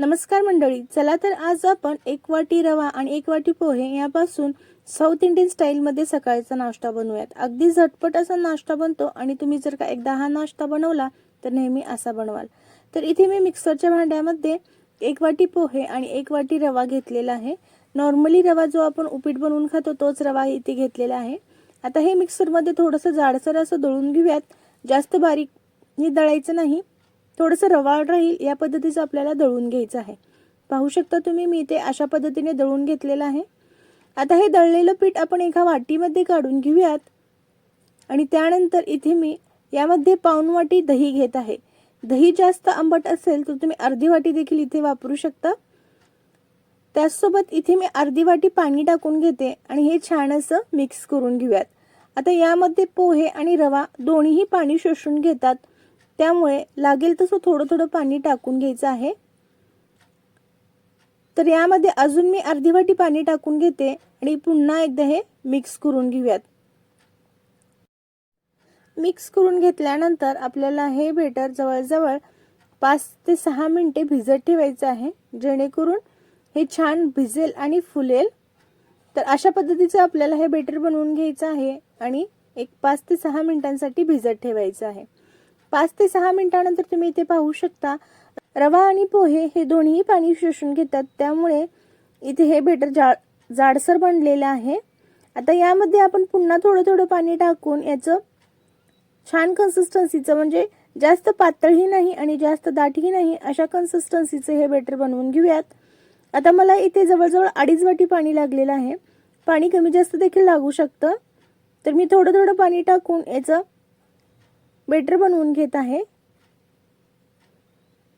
नमस्कार मंडळी चला तर आज आपण एक वाटी रवा आणि एक वाटी पोहे यापासून साऊथ इंडियन स्टाईलमध्ये सकाळचा नाश्ता बनवूयात. अगदी झटपट असा नाश्ता बनतो आणि तुम्ही जर का एकदा हा नाश्ता बनवला तर नेहमी असा बनवाल. तर इथे मी मिक्सरच्या भांड्यामध्ये एक वाटी पोहे आणि एक वाटी रवा घेतलेला आहे. नॉर्मली रवा जो आपण उपीट बनवून खातो तोच रवा इथे घेतलेला आहे. आता हे मिक्सरमध्ये थोडंसं जाडसर असं दळून घेऊयात. जास्त बारीक हे दळायचं नाही. थोडंसं रवाळ राहील या पद्धतीचं आपल्याला दळून घ्यायचं आहे. पाहू शकता तुम्ही मी ते अशा पद्धतीने दळून घेतलेलं आहे. आता हे दळलेलं पीठ आपण एका वाटीमध्ये काढून घेऊयात. आणि त्यानंतर इथे मी यामध्ये पाऊन वाटी दही घेत आहे. दही जास्त आंबट असेल तर तुम्ही अर्धी वाटी देखील इथे वापरू शकता. त्याचसोबत इथे मी अर्धी वाटी पाणी टाकून घेते आणि हे छान असं मिक्स करून घेऊयात. आता यामध्ये पोहे आणि रवा दोन्हीही पाणी शोषून घेतात. त्यामुळे लागेल तसं थोडं थोडं पाणी टाकून घ्यायचं आहे. तर यामध्ये अजून मी अर्धी वाटी पाणी टाकून घेते आणि पुन्हा एकदा हे मिक्स करून घेऊयात. मिक्स करून घेतल्यानंतर आपल्याला हे बेटर जवळजवळ पाच ते सहा मिनटे भिजत ठेवायचं आहे जेणेकरून हे छान भिजेल आणि फुलेल. तर अशा पद्धतीचं आपल्याला हे बेटर बनवून घ्यायचं आहे आणि एक पाच ते सहा मिनिटांसाठी भिजत ठेवायचं आहे. पाच ते सहा मिनिटानंतर तुम्ही इथे पाहू शकता. रवा आणि पोहे हे दोन्ही पाणी शोषून घेतात. त्यामुळे इथे हे बेटर जा जाडसर बनलेलं आहे. आता यामध्ये आपण पुन्हा थोडं थोडं पाणी टाकून याचं छान कन्सिस्टन्सीचं म्हणजे जास्त पातळही नाही आणि जास्त दाटही नाही अशा कन्सिस्टन्सीचं हे बेटर बनवून घेऊयात. आता मला इथे जवळजवळ अडीच वाटी पाणी लागलेलं आहे. पाणी कमी जास्त देखील लागू शकतं. तर मी थोडं थोडं पाणी टाकून याचं बेटर बनवून घेत आहे.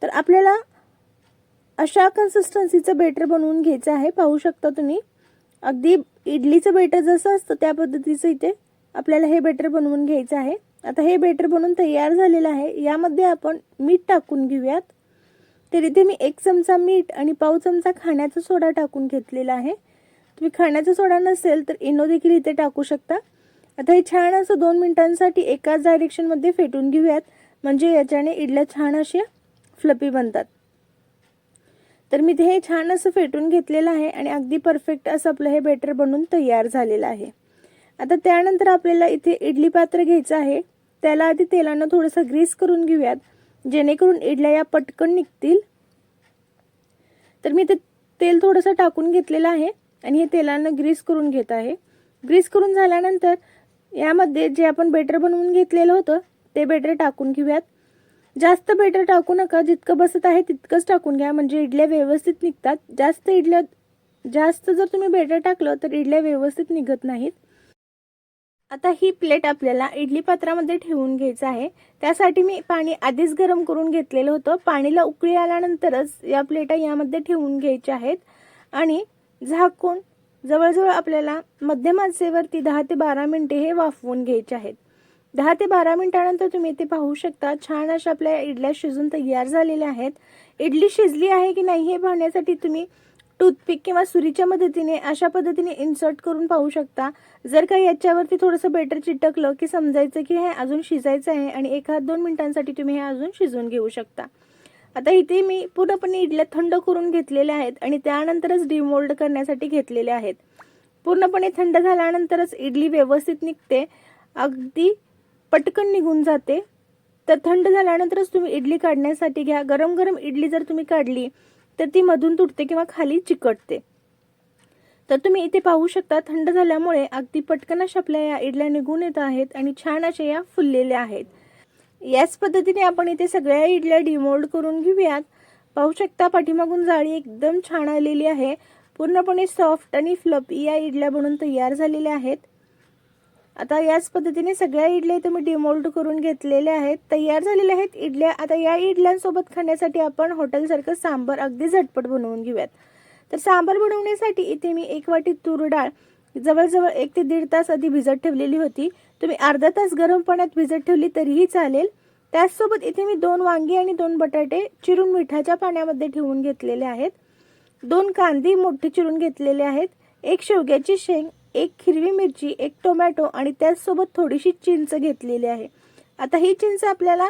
तर आपल्याला अशा कन्सिस्टन्सीचं बेटर बनवून घ्यायचं आहे. पाहू शकता तुम्ही. अगदी इडलीचं बेटर जसं असतं त्या पद्धतीचं इथे आपल्याला हे बेटर बनवून घ्यायचं आहे. आता हे बेटर बनवून तयार झालेलं आहे. यामध्ये आपण मीठ टाकून घेऊयात. तर इथे मी एक चमचा मीठ आणि पाव चमचा खाण्याचा सोडा टाकून घेतलेला आहे. तुम्ही खाण्याचा सोडा नसेल तर इनो देखील इथे टाकू शकता. आता हे छान असं दोन मिनिटांसाठी एकाच डायरेक्शनमध्ये फेटून घेऊयात. म्हणजे याच्याने इडल्या छान अशा फ्लपी बनतात. तर मी ते हे छान असं फेटून घेतलेलं आहे आणि अगदी परफेक्ट असं आपलं हे बेटर बनून तयार झालेलं आहे. आता त्यानंतर आपल्याला इथे इडली पात्र घ्यायचं आहे. त्याला आधी तेलानं थोडंसं ग्रीस करून घेऊयात. जेणेकरून इडल्या या पटकन निघतील. तर मी ते तेल थोडंसं टाकून घेतलेलं आहे आणि हे तेलानं ग्रीस करून घेत आहे. ग्रीस करून झाल्यानंतर यामध्ये जे आपण बेटर बनवून घेतलेलं होतं ते बेटर टाकून घेऊयात. जास्त बेटर टाकू नका जितकं बसत आहे तितकंच टाकून घ्या. म्हणजे इडल्या व्यवस्थित निघतात. जास्त इडल्या जास्त जर तुम्ही बेटर टाकलं तर इडल्या व्यवस्थित निघत नाहीत. आता ही प्लेट आपल्याला इडली पात्रामध्ये ठेवून घ्यायचं आहे. त्यासाठी मी पाणी आधीच गरम करून घेतलेलं होतं. पाणीला उकळी आल्यानंतरच या प्लेटा यामध्ये ठेवून घ्यायच्या आहेत. आणि झाकून जवळजवळ आपल्याला मध्यम आचेवरती दहा ते बारा मिनटे हे वाफवून घ्यायचे आहेत. दहा ते बारा मिनिटानंतर तुम्ही इथे पाहू शकता छान अशा आपल्या इडल्या शिजून तयार झालेल्या आहेत. इडली शिजली आहे की नाही हे पाहण्यासाठी तुम्ही टूथपिक किंवा सुरीच्या मदतीने अशा पद्धतीने इन्सर्ट करून पाहू शकता. जर का याच्यावरती थोडंसं बेटर चिटकलं की समजायचं की हे अजून शिजायचं आहे आणि एक हात दोन मिनिटांसाठी तुम्ही हे अजून शिजवून घेऊ शकता. आता इथे मी पूर्णपणे इडल्या थंड करून घेतलेल्या आहेत आणि त्यानंतरच डिमोल्ड करण्यासाठी घेतलेल्या आहेत. पूर्णपणे थंड झाल्यानंतरच इडली व्यवस्थित निघते. अगदी पटकन निघून जाते. तर थंड झाल्यानंतरच तुम्ही इडली काढण्यासाठी घ्या. गरम गरम इडली जर तुम्ही काढली तर ती मधून तुटते किंवा खाली चिकटते. तर तुम्ही इथे पाहू शकता थंड झाल्यामुळे अगदी पटकन अशा आपल्या या इडल्या निघून येत आहेत आणि छान अशा या फुललेल्या आहेत. याच पद्धतीने आपण इथे सगळ्या इडल्या डिमोल्ड करून घेऊयात. पाहू शकता पाठीमागून जाळी एकदम छान आलेली आहे. पूर्णपणे सॉफ्ट आणि फ्लपी या इडल्या बनून तयार झालेल्या आहेत. आता याच पद्धतीने सगळ्या इडल्या इथे मी डिमोल्ड करून घेतलेल्या आहेत. तयार झालेल्या आहेत इडल्या. आता या इडल्यांसोबत खाण्यासाठी आपण हॉटेलसारखं सांबर अगदी झटपट बनवून घेऊयात. तर सांबर बनवण्यासाठी इथे मी एक वाटी तूर डाळ जवळजवळ एक ते दीड तास आधी भिजत ठेवलेली होती. तुम्ही अर्धा तास गरम पाण्यात भिजत ठेवली तरीही चालेल. त्याचसोबत इथे मी दोन वांगी आणि दोन बटाटे चिरून मिठाच्या पाण्यामध्ये ठेवून घेतलेले आहेत. दोन कांदे मोठे चिरून घेतलेले आहेत. एक शेवग्याची शेंग एक हिरवी मिरची एक टोमॅटो आणि त्याचसोबत थोडीशी चिंच घेतलेली आहे. आता ही चिंच आपल्याला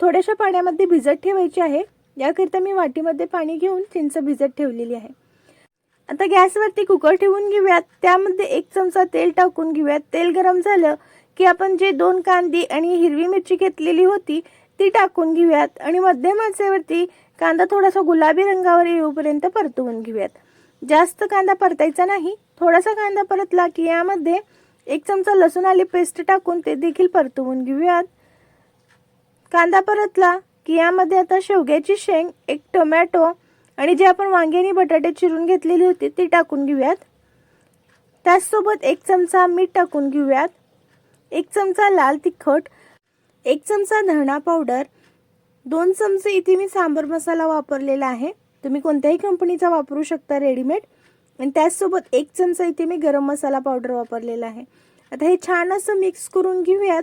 थोड्याशा पाण्यामध्ये भिजत ठेवायची आहे. याकरिता मी वाटीमध्ये पाणी घेऊन चिंच भिजत ठेवलेली आहे. आता गॅसवरती कुकर ठेवून घेऊयात. त्यामध्ये एक चमचा तेल टाकून घेऊयात. तेल गरम झालं की आपण जे दोन कांदी आणि हिरवी मिरची घेतलेली होती ती टाकून घेऊयात. आणि मध्यम आचेवरती कांदा थोडासा गुलाबी रंगावर येऊपर्यंत परतवून घेऊयात. जास्त कांदा परतायचा नाही थोडासा कांदा परतला की यामध्ये एक चमचा लसूण आली पेस्ट टाकून ते देखील परतवून घेऊयात. कांदा परतला की यामध्ये आता शेवग्याची शेंग एक टोमॅटो आणि जे आपण वांगे आणि बटाटे चिरून घेतलेली होती ती टाकून घेऊयात. त्याचसोबत एक चमचा मीठ टाकून घेऊयात. एक चमचा लाल तिखट एक चमचा धणा पावडर दोन चमचे इथे मी सांबर मसाला वापरलेला आहे. तुम्ही कोणत्याही कंपनीचा वापरू शकता रेडीमेड. आणि त्याचसोबत एक चमचा इथे मी गरम मसाला पावडर वापरलेला आहे. आता हे छान असं मिक्स करून घेऊयात.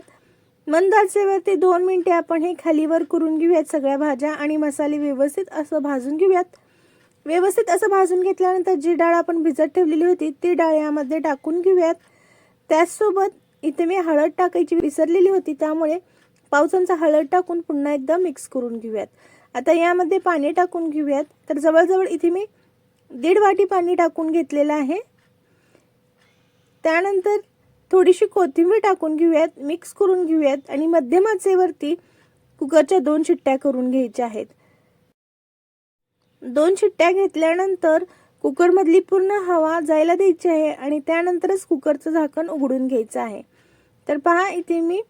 मंद आचेवरती दोन मिनटे आपण हे खालीवर करून घेऊयात सगळ्या भाज्या आणि मसाले व्यवस्थित असं भाजून घेऊयात. व्यवस्थित असं भाजून घेतल्यानंतर जी डाळ आपण भिजत ठेवलेली होती ती डाळ यामध्ये टाकून घेऊयात. त्याचसोबत इथे मी हळद टाकायची विसरलेली होती त्यामुळे पाव चमचा हळद टाकून पुन्हा एकदा मिक्स करून घेऊयात. आता यामध्ये पाणी टाकून घेऊयात. तर जवळजवळ इथे मी दीड वाटी पाणी टाकून घेतलेलं आहे. त्यानंतर थोडीशी कोथिंबीर टाकून घेऊयात मिक्स करून घेऊयात आणि मध्यम आचेवरती कुकरच्या दोन शिट्ट्या करून घ्यायच्या आहेत. दोन शिट्ट्या घेतल्यानंतर कुकरमधली पूर्ण हवा जायला द्यायची आहे आणि त्यानंतरच कुकरचं झाकण उघडून घ्यायचं आहे. तर पहा इथे मी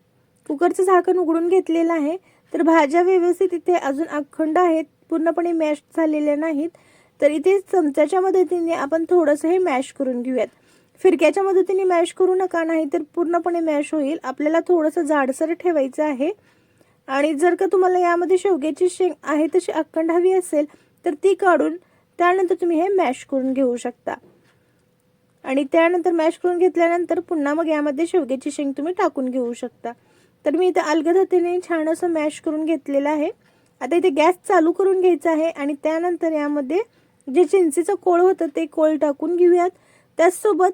कुकरचं झाकण उघडून घेतलेलं आहे. तर भाज्या व्यवस्थित इथे अजून अखंड आहेत पूर्णपणे मॅश झालेल्या नाहीत. तर इथे चमच्याच्या मदतीने आपण थोडंसं हे मॅश करून घेऊयात. फिरक्याच्या मदतीने मॅश करू नका नाही तर पूर्णपणे मॅश होईल. आपल्याला थोडंसं जाडसर ठेवायचं आहे. आणि जर का तुम्हाला यामध्ये शेवग्याची शेंग आहे तशी अखंड हवी असेल तर ती काढून त्यानंतर तुम्ही हे मॅश करून घेऊ शकता. आणि त्यानंतर मॅश करून घेतल्यानंतर पुन्हा मग यामध्ये शेवग्याची शेंग तुम्ही टाकून घेऊ शकता. तर मी इथे अलगद छान असं मॅश करून घेतलेलं आहे. आता इथे गॅस चालू करून घ्यायचा आहे आणि त्यानंतर यामध्ये जे चिंचेचं कोळ होतं ते कोळ टाकून घेऊयात. त्याचसोबत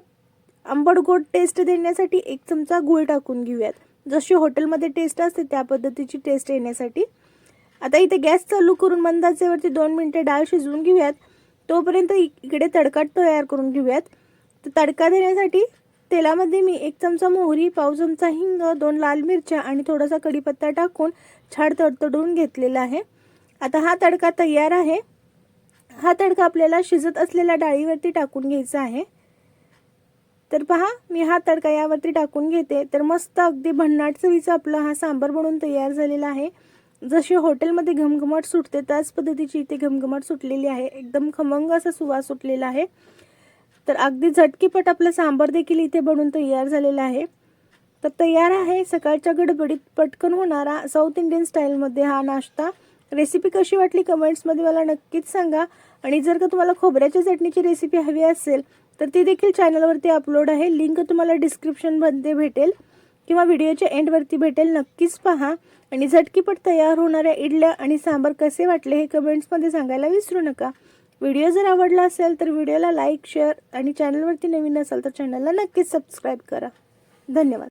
आंबट गोड टेस्ट देण्यासाठी एक चमचा गूळ टाकून घेऊयात. जशी हॉटेलमध्ये टेस्ट असते त्या पद्धतीची टेस्ट येण्यासाठी. आता इथे गॅस चालू करून मंदाचेवरती दोन मिनटे डाळ शिजवून घेऊयात. तोपर्यंत इकडे तडका तयार करून घेऊयात. तर तडका देण्यासाठी तेलामध्ये मी एक चमचा मोहरी पाव चमचा हिंग दोन लाल मिरच्या आणि थोडासा कढीपत्ता टाकून छाड तडतडून घेतलेला आहे. आता हा तडका तयार आहे. हा तडका आपल्याला शिजत असलेल्या डाळीवरती टाकून घ्यायचा आहे. तर पहा मी हा तडका यावरती टाकून घेते. तर मस्त अगदी भन्नाट चवीचा आपला हा सांबार बनवून तयार झालेला आहे. जशी हॉटेलमध्ये घमघमाट सुटते त्याच पद्धतीची इथे घमघमाट सुटलेली आहे. एकदम खमंग असा सुवास सुटलेला आहे. तर अगदी झटकीपट आपलं सांबार देखील इथे बनवून तयार झालेला आहे. तर तयार आहे सकाळच्या गडबडीत पटकन होणारा साऊथ इंडियन स्टाईलमध्ये हा नाश्ता. रेसिपी कशी वाटली कमेंट्समध्ये मला नक्कीच सांगा. आणि जर का तुम्हाला खोबऱ्याच्या चटणीची रेसिपी हवी असेल तर ती देखील चॅनलवरती अपलोड आहे. लिंक तुम्हाला डिस्क्रिप्शनमध्ये भेटेल किंवा व्हिडिओच्या एंडवरती भेटेल. नक्कीच पहा. आणि झटकीपट तयार होणाऱ्या इडल्या आणि सांबार कसे वाटले हे कमेंट्समध्ये सांगायला विसरू नका. व्हिडिओ जर आवडला असेल तर व्हिडिओला लाईक शेअर आणि चॅनलवरती नवीन असाल तर चॅनलला नक्कीच सबस्क्राईब करा. धन्यवाद.